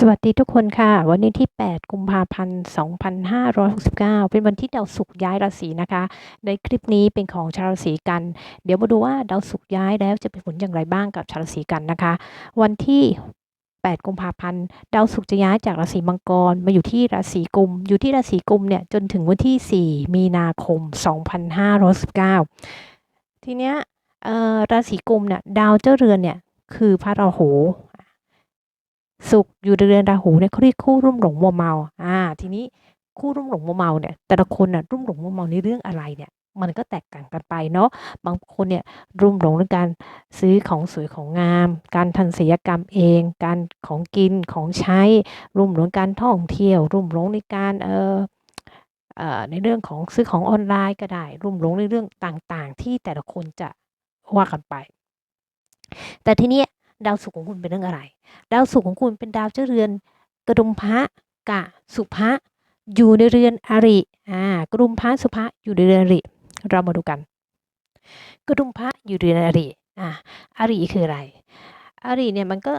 สวัสดีทุกคนค่ะ วันนี้ที่ 8 กุมภาพันธ์ 2569 เป็นวันที่ดาวศุกร์ย้ายราศีนะคะ ในคลิปนี้เป็นของชาวราศีกัน เดี๋ยวมาดูว่าดาวศุกร์ย้ายแล้วจะเป็นผลอย่างไรบ้างกับชาวราศีกันนะคะ วันที่ 8 กุมภาพันธ์ ดาวศุกร์จะย้ายจากราศีมังกรมาอยู่ที่ราศีกุม อยู่ที่ราศีกุมเนี่ยจนถึงวันที่ 4 มีนาคม 2519ทีเนี้ยราศีกุมเนี่ยดาวเจ้าเรือนเนี่ยคือพระราหู สุขอยู่ในเรือนราหูเนี่ยเขาเรียกคู่รุ่มหลงมัวเมา อ่า ทีนี้คู่รุ่มหลงมัวเมาเนี่ย แต่ละคนน่ะรุ่มหลงมัวเมาในเรื่องอะไรเนี่ย มันก็แตกต่างกันไปเนาะ บางคนเนี่ยรุ่มหลงในการซื้อของสวยของงาม การทันศิลกรรมเอง การของกินของใช้ รุ่มหลงการท่องเที่ยว รุ่มหลงในการเออในเรื่องของซื้อของออนไลน์ก็ได้ รุ่มหลงในเรื่องต่างๆ ที่แต่ละคนจะว่ากันไป แต่ทีนี้ ดาวศุกร์ของคุณเป็นเรื่องอะไร ดาวศุกร์ของคุณเป็นดาวเจ้าเรือน กระดุมพระกะสุภะอยู่ในเรือนอริอ่ากระดุมพระสุภะอยู่ในเรือนอริ เรามาดูกัน กระดุมพระอยู่ในเรือนอริอ่าอริคืออะไร อริเนี่ยมันก็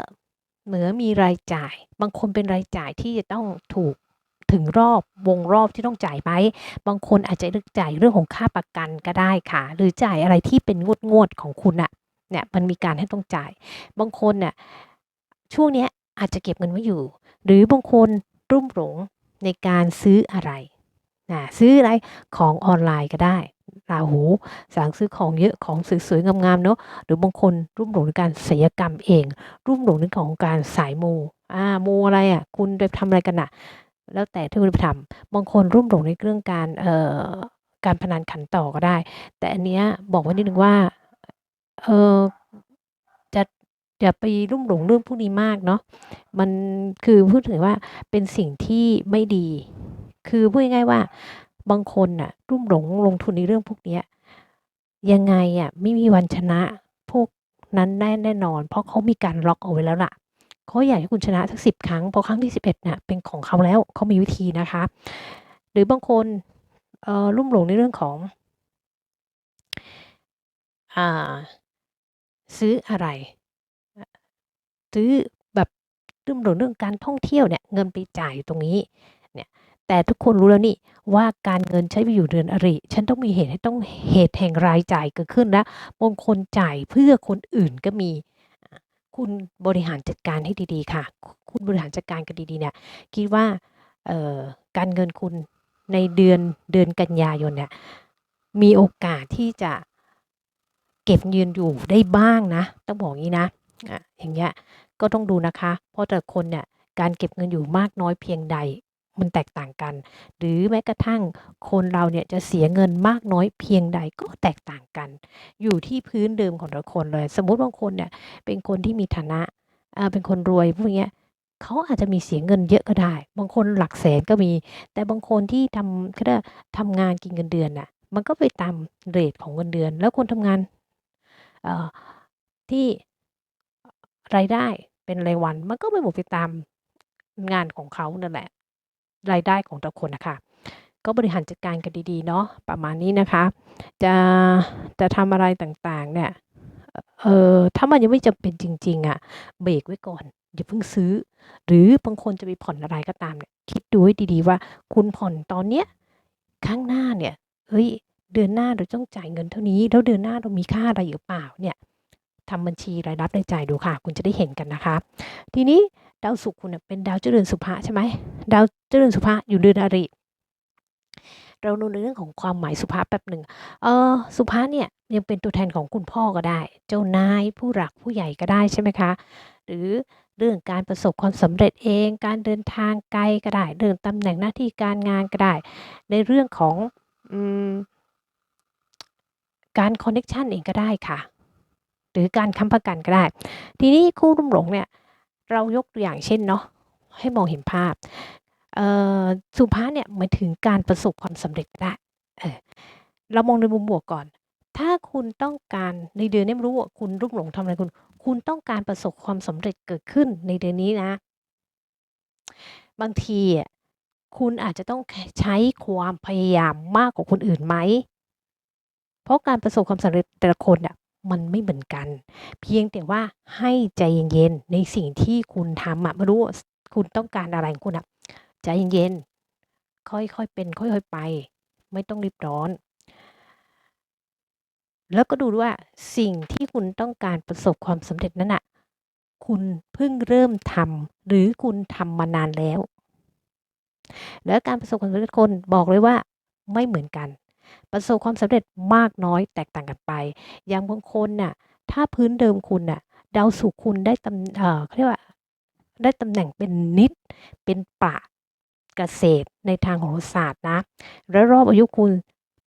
เหมือนมีรายจ่าย บางคนเป็นรายจ่ายที่จะต้องถูกถึงรอบวงรอบที่ต้องจ่ายไหมบางคนอาจจะเลือกจ่ายเรื่องของค่าประกันก็ได้ค่ะ หรือจ่ายอะไรที่เป็นงวดงวดของคุณอะ เนี่ยมันมีการให้ต้องจ่าย บางคนเนี่ยช่วงนี้อาจจะเก็บเงินไว้อยู่ หรือบางคนรุ่มหลงในการซื้ออะไรนะซื้ออะไรของออนไลน์ก็ได้ราหูสั่งซื้อของเยอะของสวยๆงามๆเนาะหรือบางคนรุ่มหลงในการศิลกรรมเอง รุ่มหลงในของการสายมูอ่ามูอะไรอะคุณไปทำอะไรกันอะแล้วแต่ที่คุณไปทำบางคนรุ่มหลงในเรื่องการเอ่อการพนันขันต่อก็ได้ แต่อันเนี้ยบอกไว้นิดนึงว่า เออจะอย่าไปรุ่มหลงเรื่องพวกนี้มากเนาะมันคือพูดถึงว่าเป็นสิ่งที่ไม่ดี คือพูดง่ายๆว่าบางคนน่ะ รุ่มหลงลงทุนในเรื่องพวกนี้ยังไงอะไม่มีวันชนะพวกนั้นแน่แน่นอน เพราะเขามีการล็อกเอาไว้แล้วล่ะเขาอยากให้คุณชนะสักสิบครั้งพอครั้งที่สิบเอ็ดเนี่ยเป็นของเขาแล้วเขามีวิธีนะคะ หรือบางคนเอ่อรุ่มหลงในเรื่องของ อ่า ซื้ออะไร ซื้อแบบเรื่องเรื่องการท่องเที่ยวเนี่ยเงินไปจ่ายตรงนี้เนี่ยแต่ทุกคนรู้แล้วนี่ว่าการเงินใช้ไปอยู่เดือนอริ ฉันต้องมีเหตุให้ต้องเหตุแห่งรายจ่ายเกิดขึ้นแล้วบางคนจ่ายเพื่อคนอื่นก็มี คุณบริหารจัดการให้ดีๆ ค่ะ คุณบริหารจัดการกันดีๆเนี่ยคิดว่าการเงินคุณในเดือนเดือนกันยายนเนี่ยมีโอกาสที่จะ เก็บยืนอยู่ได้บ้างนะ ต้องบอกงี้นะอะอย่างเงี้ยก็ต้องดูนะคะ เพราะแต่คนเนี่ยการเก็บเงินอยู่มากน้อยเพียงใดมันแตกต่างกัน หรือแม้กระทั่งคนเราเนี่ยจะเสียเงินมากน้อยเพียงใดก็แตกต่างกัน อยู่ที่พื้นเดิมของแต่ละคนเลย สมมุติบางคนเนี่ยเป็นคนที่มีฐานะอ่าเป็นคนรวยพวกเนี้ยเขาอาจจะมีเสียเงินเยอะก็ได้ บางคนหลักแสนก็มี แต่บางคนที่ทำก็ได้ทำงานกินเงินเดือนน่ะมันก็ไปตามเรทของเงินเดือน แล้วคนทำงาน ที่รายได้เป็นรายวัน มันก็ไม่หมดไปตามงานของเขานั่นแหละ รายได้ของแต่คนนะคะ ก็บริหารจัดการกันดีๆเนาะประมาณนี้นะคะ จะจะทำอะไรต่างๆ เนี่ยเออถ้ามันยังไม่จำเป็นจริง ๆอะ่ะเบรกไว้ก่อนอย่าเพิ่งซื้อ หรือบางคนจะไปผ่อนอะไรก็ตามเนี่ยคิดดูให้ดีๆว่า คุณผ่อนตอนเนี้ยข้างหน้าเนี่ยเฮ้ย เดือนหน้าเราต้องจ่ายเงินเท่านี้ แล้วเดือนหน้าเรามีค่าอะไรหรือเปล่าเนี่ยทำบัญชีรายรับรายจ่ายดูค่ะ คุณจะได้เห็นกันนะคะ ทีนี้ดาวศุกร์คุณเป็นดาวเจริญสุภาใช่ไหมดาวเจริญสุภาอยู่เดือนอริ เราดูในเรื่องของความหมายสุภาพแบบหนึ่งเออสุภาเนี่ยยังเป็นตัวแทนของคุณพ่อก็ได้ เจ้านายผู้หลักผู้ใหญ่ก็ได้ใช่ไหมคะ หรือเรื่องการประสบความสำเร็จเอง การเดินทางไกลก็ได้ เรื่องตำแหน่งหน้าที่การงานก็ได้ ในเรื่องของอืม การคอนเน็ชันเองก็ได้ค่ะ หรือการค้ำประกันก็ได้ ทีนี้คู่รุ่มหลงเนี่ยเรายกตัวอย่างเช่นเนาะให้มองเห็นภาพสุภาษเนี่ยหมายถึงการประสบความสำเร็จได้เรามองในมุมบวกก่อน ถ้าคุณต้องการในเดือนนี้ไม่รู้ว่าคุณรุ่มหลงทำอะไรคุณ คุณต้องการประสบความสำเร็จเกิดขึ้นในเดือนนี้นะ บางทีคุณอาจจะต้องใช้ความพยายามมากกว่าคนอื่นไหม เพราะการประสบความสำเร็จแต่ละคนอะมันไม่เหมือนกัน เพียงแต่ว่าให้ใจเย็นๆในสิ่งที่คุณทำอะไม่รู้คุณต้องการอะไรของคุณอะใจเย็นๆค่อยๆเป็น ค่อยๆไป ไม่ต้องรีบร้อน แล้วก็ดูด้วยว่าสิ่งที่คุณต้องการประสบความสำเร็จนั้นอะคุณเพิ่งเริ่มทำหรือคุณทำมานานแล้ว แล้วการประสบความสำเร็จคนบอกเลยว่าไม่เหมือนกัน ประสบความสำเร็จมากน้อยแตกต่างกันไป อย่างบางคนน่ะถ้าพื้นเดิมคุณน่ะดาวศุกร์คุณได้ตำเอ่อเขาเรียกว่าได้ตำแหน่งเป็นนิด เป็นปะเกษตรในทางโหราศาสตร์นะ แล้วรอบอายุคุณ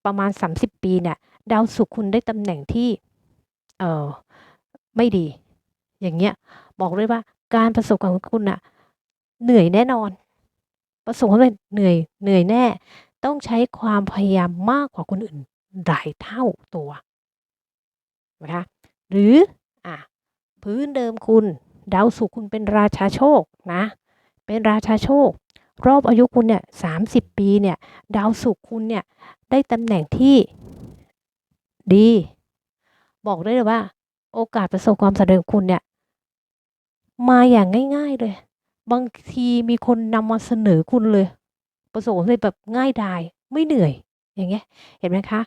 ประมาณ 30 ปีเนี่ยดาวศุกร์คุณได้ตำแหน่งที่เออไม่ดี อย่างเงี้ยบอกเลยว่าการประสบความสำเร็จคุณน่ะเหนื่อยแน่นอน ประสบความสำเร็จเหนื่อยเหนื่อยแน่ ต้องใช้ความพยายามมากกว่าคนอื่นหลายเท่าตัวนะคะหรืออะพื้นเดิมคุณดาวศุกร์คุณเป็นราชาโชคนะ เป็นราชาโชค รอบอายุคุณเนี่ยสามสิบปีเนี่ยดาวศุกร์คุณเนี่ยได้ตำแหน่งที่ดี บอกได้เลยว่า โอกาสประสบความสำเร็จของคุณเนี่ยมาอย่างง่าย ๆเลย บางทีมีคนนำมาเสนอคุณเลย ประสบความสำเร็จแบบง่ายดายไม่เหนื่อย อย่างเงี้ย เห็นไหมคะ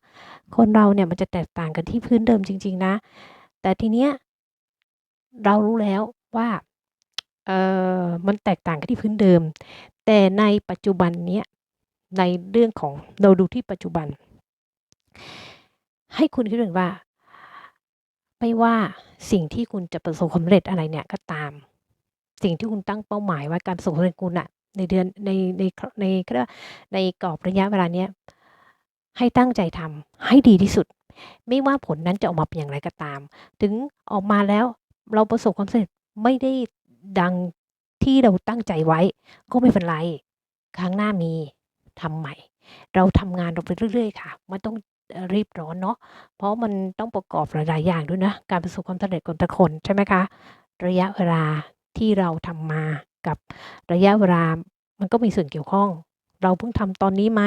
คนเราเนี่ยมันจะแตกต่างกันที่พื้นเดิมจริง ๆ นะ แต่ทีเนี้ยเรารู้แล้วว่าเออมันแตกต่างกันที่พื้นเดิม แต่ในปัจจุบันเนี้ยในเรื่องของเราดูที่ปัจจุบัน ให้คุณคิดถึงว่า ไม่ว่าสิ่งที่คุณจะประสบความสำเร็จอะไรเนี่ยก็ตาม สิ่งที่คุณตั้งเป้าหมายไว้การประสบความสำเร็จคุณน่ะ ในเดือนในในในเขาเรียกว่าในกรอบระยะเวลาเนี้ยให้ตั้งใจทำให้ดีที่สุด ไม่ว่าผลนั้นจะออกมาเป็นอย่างไรก็ตาม ถึงออกมาแล้วเราประสบความสำเร็จไม่ได้ดังที่เราตั้งใจไว้ ก็ไม่เป็นไร ครั้งหน้ามีทำใหม่ เราทำงานเราไปเรื่อย ๆ ค่ะไม่ต้องรีบร้อนเนาะเพราะมันต้องประกอบหลาย ๆ อย่างด้วยนะ การประสบความสำเร็จของแต่ละคนใช่ไหมคะ ระยะเวลาที่เราทำมา กับระยะเวลา มันก็มีส่วนเกี่ยวข้อง เราเพิ่งทำตอนนี้ไหม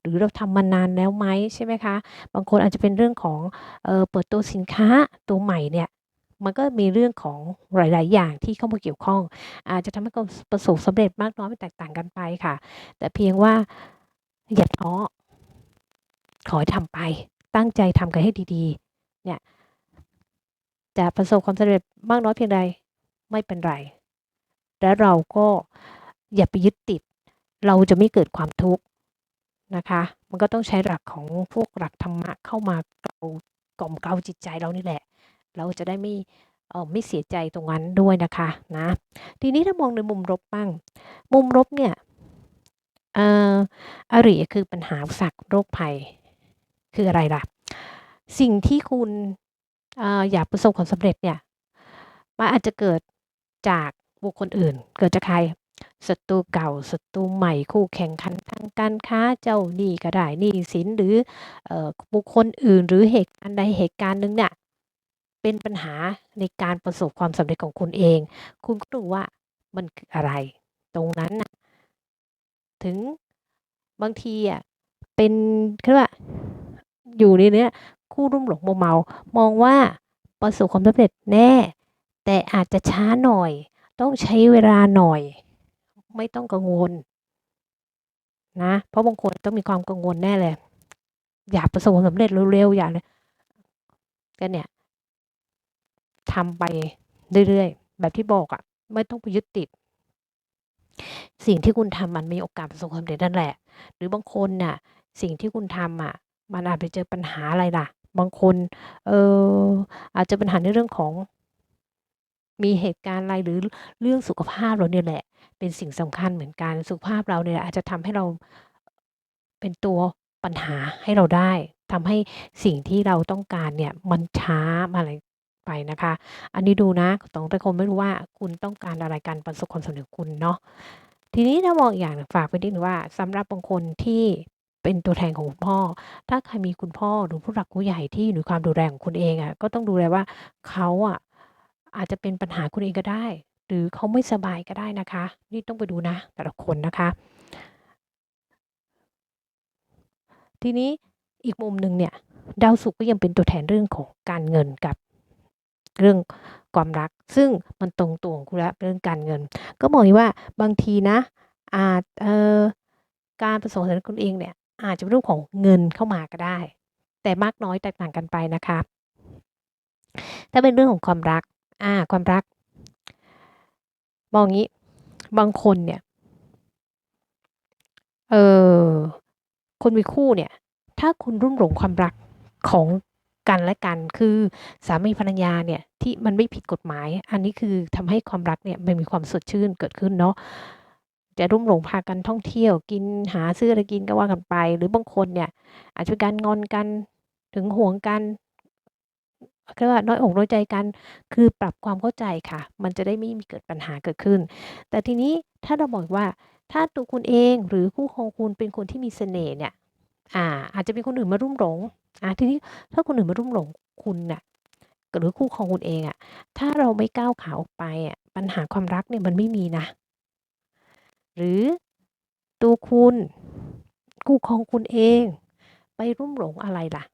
หรือเราทำมานานแล้วไหมใช่ไหมคะ บางคนอาจจะเป็นเรื่องของเออเปิดตัวสินค้าตัวใหม่เนี่ยมันก็มีเรื่องของหลาย ๆ อย่างที่เข้ามาเกี่ยวข้อง อาจจะทำให้ประสบสำเร็จมากน้อยไม่แตกต่างกันไปค่ะ แต่เพียงว่าอย่าท้อขอให้ทำไป ตั้งใจทำกันให้ดี ๆ เนี่ย จะประสบความสำเร็จมากน้อยเพียงใดไม่เป็นไร แล้วเราก็อย่าไปยึดติด เราจะไม่เกิดความทุกข์นะคะ มันก็ต้องใช้หลักของพวกหลักธรรมะเข้ามาเกลากล่อมเกลาจิตใจเรานี่แหละ เราจะได้ไม่เออไม่เสียใจตรงนั้นด้วยนะคะนะทีนี้ถ้ามองในมุมลบบ้าง มุมลบเนี่ยเอ่ออริคือปัญหาสรรคโรคภัย คืออะไรล่ะ สิ่งที่คุณอออยากประสบความสำเร็จเนี่ยมันอาจจะเกิดจาก บุคคลอื่น เกิดจากใครศัตรูเก่าศัตรูใหม่คู่แข่งขันทางการค้าเจ้าหนี้ก็ได้หนี้สินหรือบุคคลอื่น หรือเหตุการณ์ใดเหตุการณ์หนึ่งเนี่ยเป็นปัญหาในการประสบความสำเร็จของคุณเอง คุณก็ดูว่ามันคืออะไร ตรงนั้นน่ะถึงบางทีอะเป็นเขาเรียกว่าอยู่ในเนี้ยคู่รุ่มหลงมัวเมามองว่าประสบความสำเร็จแน่ แต่อาจจะช้าหน่อย ต้องใช้เวลาหน่อย ไม่ต้องกังวล นะ เพราะบางคนต้องมีความกังวลแน่เลย อยากประสบความสำเร็จเร็วๆอยากเลยก็เนี่ยทำไปเรื่อยๆ แบบที่บอกอะไม่ต้องไปยึดติด สิ่งที่คุณทำมันมีโอกาสประสบความสำเร็จนั่นแหละ หรือบางคนน่ะ สิ่งที่คุณทำอะมันอาจไปเจอปัญหาอะไรล่ะ บางคน เอออาจจะปัญหาในเรื่องของ มีเหตุการณ์อะไรหรือเรื่องสุขภาพเราเนี่ยแหละ เป็นสิ่งสำคัญเหมือนกันสุขภาพเราเนี่ยอาจจะทำให้เราเป็นตัวปัญหาให้เราได้ทำให้สิ่งที่เราต้องการเนี่ยมันช้าอะไรไปนะคะ อันนี้ดูนะต้องแต่คนไม่รู้ว่าคุณต้องการอะไรการประสบความสำเร็จคุณเนาะทีนี้ถ้ามองอย่างฝากไว้นิดนึงว่าสำหรับบางคนที่เป็นตัวแทนของคุณพ่อ ถ้าใครมีคุณพ่อหรือผู้หลักผู้ใหญ่ที่อยู่ในความดูแลของคุณเองอะก็ต้องดูแลว่าเขาอะ อาจจะเป็นปัญหาคุณเองก็ได้ หรือเขาไม่สบายก็ได้นะคะ นี่ต้องไปดูนะ แต่ละคนนะคะ ทีนี้อีกมุมหนึ่งเนี่ย ดาวศุกร์ก็ยังเป็นตัวแทนเรื่องของการเงินกับเรื่องความรัก ซึ่งมันตรงตัวของคุณล้วเรื่องการเงิน ก็มองว่าบางทีนะ อาจเอ่อการประสบความสำเร็จของคุณเองเนี่ย อาจจะเป็นเรื่องของเงินเข้ามาก็ได้ แต่มากน้อยแตกต่างกันไปนะคะ ถ้าเป็นเรื่องของความรัก อ่า ความรักมองงี้ บางคนเนี่ย เออ คนมีคู่เนี่ย ถ้าคุณรุ่มหลงความรักของกันและกัน คือสามีภรรยาเนี่ย ที่มันไม่ผิดกฎหมาย อันนี้คือทำให้ความรักเนี่ยมันมีความสดชื่นเกิดขึ้นเนาะ จะรุ่มหลงพากันท่องเที่ยว กินหาซื้ออะไรกินก็ว่ากันไป หรือบางคนเนี่ย อาจจะการงอนกันหึงห่วงกัน เขาเรียกว่าน้อยอกน้อยใจกัน คือปรับความเข้าใจค่ะ มันจะได้ไม่มีเกิดปัญหาเกิดขึ้น แต่ทีนี้ถ้าเราบอกว่าถ้าตัวคุณเองหรือคู่ครองคุณเป็นคนที่มีเสน่ห์เนี่ยอ่าอาจจะมีคนอื่นมารุ่มหลงอ่าทีนี้ถ้าคนอื่นมารุ่มหลงคุณน่ะหรือคู่ครองคุณเองอะถ้าเราไม่ก้าวขาออกไปอะปัญหาความรักเนี่ยมันไม่มีนะ หรือตัวคุณคู่ครองคุณเอง ไปรุ่มหลงอะไรล่ะ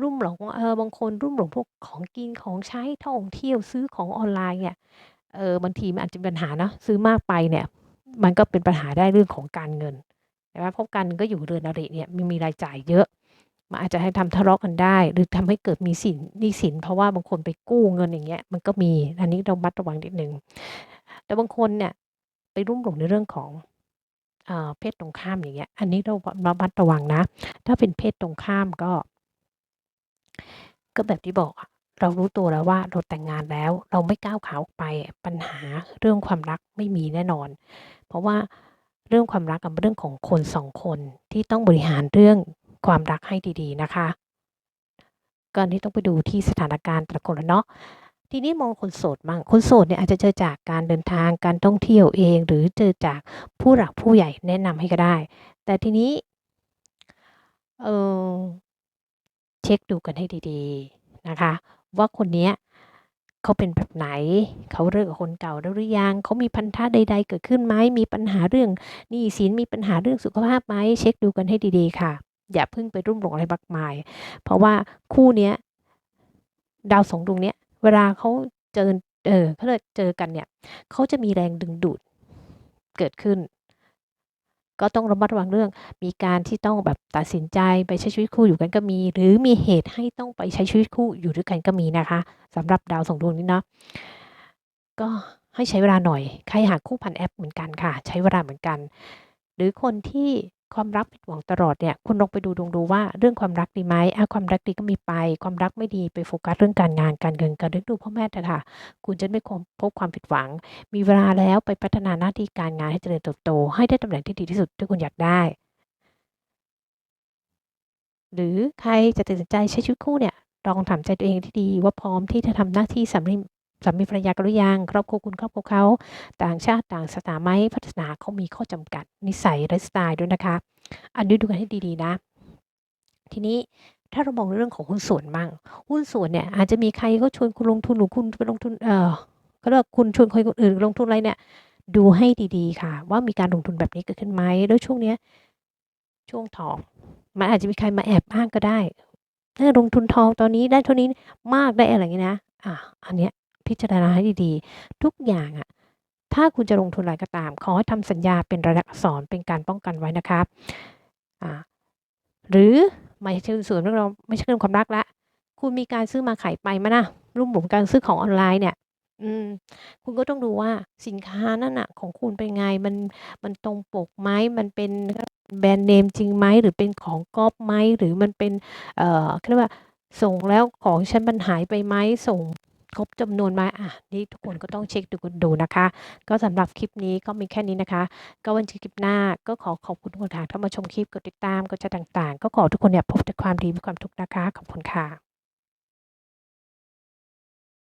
รุ่มหลง เออ บางคนรุ่มหลงพวกของกิน ของใช้ ท่องเที่ยว ซื้อของออนไลน์เนี่ย เออ บางทีมันอาจจะเป็นปัญหาเนาะ ซื้อมากไปเนี่ย มันก็เป็นปัญหาได้เรื่องของการเงิน ใช่ไหม เพราะการเงินก็อยู่เรือนอริเนี่ย มันมีรายจ่ายเยอะ มันอาจจะให้ทำทะเลาะกันได้ หรือทำให้เกิดมีสิน หนี้สิน เพราะว่าบางคนไปกู้เงิน อย่างเงี้ย มันก็มี อันนี้ระมัดระวังนิดหนึ่งแต่บางคนเนี่ย ไปรุ่มหลงในเรื่องของ อ่า เพศตรงข้าม อย่างเงี้ย อันนี้เราระมัดระวังนะ ถ้าเป็นเพศตรงข้ามก็ ก็แบบที่บอกอะเรารู้ตัวแล้วว่าเราแต่งงานแล้ว เราไม่ก้าวขาออกไปปัญหาเรื่องความรักไม่มีแน่นอน เพราะว่าเรื่องความรักอะเป็นเรื่องของคน2คนที่ต้องบริหารเรื่องความรักให้ดีๆนะคะก็อันนี้ต้องไปดูที่สถานการณ์แต่ละคนอะเนาะทีนี้มองคนโสดบ้างคนโสดเนี่ยอาจจะเจอจากการเดินทางการท่องเที่ยวเอง หรือเจอจากผู้หลักผู้ใหญ่แนะนำให้ก็ได้ แต่ทีนี้เออ เช็กดูกันให้ดีๆนะคะ ว่าคนเนี้ยเขาเป็นแบบไหน เขาเลิกกับคนเก่าแล้วหรือยังเขามีพันธะใด ๆ เกิดขึ้นไหมมีปัญหาเรื่องหนี้สินมีปัญหาเรื่องสุขภาพไหมเช็กดูกันให้ดีๆ ค่ะ อย่าเพิ่งไปรุ่มหลงอะไรมากมาย เพราะว่าคู่เนี้ยดาว2ดวงเนี้ยเวลาเขาเจอเออเขาเจอกันเนี่ยเขาจะมีแรงดึงดูดเกิดขึ้น ก็ต้องระมัดระวังเรื่อง มีการที่ต้องแบบตัดสินใจไปใช้ชีวิตคู่อยู่กันก็มี หรือมีเหตุให้ต้องไปใช้ชีวิตคู่อยู่ด้วยกันก็มีนะคะสำหรับดาวสองดวงนี้เนาะก็ให้ใช้เวลาหน่อย ใครหาคู่ผ่านแอปเหมือนกันค่ะ ใช้เวลาเหมือนกัน หรือคนที่ ความรักผิดหวังตลอดเนี่ย คุณลองไปดูดวงดูว่าเรื่องความรักดีไหมอาความรักดีก็มีไป ความรักไม่ดีไปโฟกัสเรื่องการงานการเงินการเลี้ยงดูพ่อแม่เถอะค่ะ คุณจะไม่คมพบความผิดหวัง มีเวลาแล้วไปพัฒนาหน้าที่การงานให้เจริญเติบโต ให้ได้ตำแหน่งที่ดีที่สุดที่คุณอยากได้ หรือใครจะตัดสินใจใช้ชีวิตคู่เนี่ยลองถามใจตัวเองให้ดีว่าพร้อมที่จะทำหน้าที่สามี สามีภรรยากันหรือยังครอบครัวคุณครอบครัวเขาต่างชาติต่างศาสนาไหมพุทธศาสนาเขามีข้อจำกัด นิสัยไลฟ์สไตล์ด้วยนะคะ อันนี้ดูกันให้ดีๆนะ ทีนี้ถ้าเรามองในเรื่องของหุ้นส่วนบ้างหุ้นส่วนเนี่ยอาจจะมีใครเขาชวนคุณลงทุนหรือคุณไปลงทุนเออเขาเรียกว่าคุณชวนคนอื่นลงทุนอะไรเนี่ยดูให้ดีๆค่ะ ว่ามีการลงทุนแบบนี้เกิดขึ้นไหมแล้วช่วงเนี้ยช่วงทอง มันอาจจะมีใครมาแอบอ้างก็ได้เออลงทุนทองตอนนี้ได้เท่านี้มากได้อะไรอย่างงี้นะอาอันเนี้ย พิจารณาให้ดีๆ ทุกอย่างอะถ้าคุณจะลงทุนอะไรก็ตาม ขอให้ทำสัญญาเป็นลายลักษณ์อักษรเป็นการป้องกันไว้นะคะอ่าหรือไม่ใช่ส่วนเรื่องเราไม่ใช่เรื่องความรักล้วคุณมีการซื้อมาขายไปไหมนะรุ่มหลงการซื้อของออนไลน์เนี่ย อืม คุณก็ต้องดูว่าสินค้านั่นน่ะของคุณเป็นไงมันมันตรงปกไหมมันเป็นแบรนด์เนมจริงไหมหรือเป็นของก๊อปไหมหรือมันเป็น เอ่อเขาเรียกว่าส่งแล้วของฉันมันหายไปไหมส่ง ครบจำนวนไหมอานี่ทุกคนก็ต้องเช็กดูกันดูนะคะ ก็สำหรับคลิปนี้ก็มีแค่นี้นะคะ ก็วันที่คลิปหน้าก็ขอขอบคุณทุกคนค่ะถ้ามาชมคลิปกดติดตามกดแชร์ต่างๆ ก็ขอทุกคนเนี่ยพบแต่ความดีมีความทุกข์นะคะขอบคุณค่ะ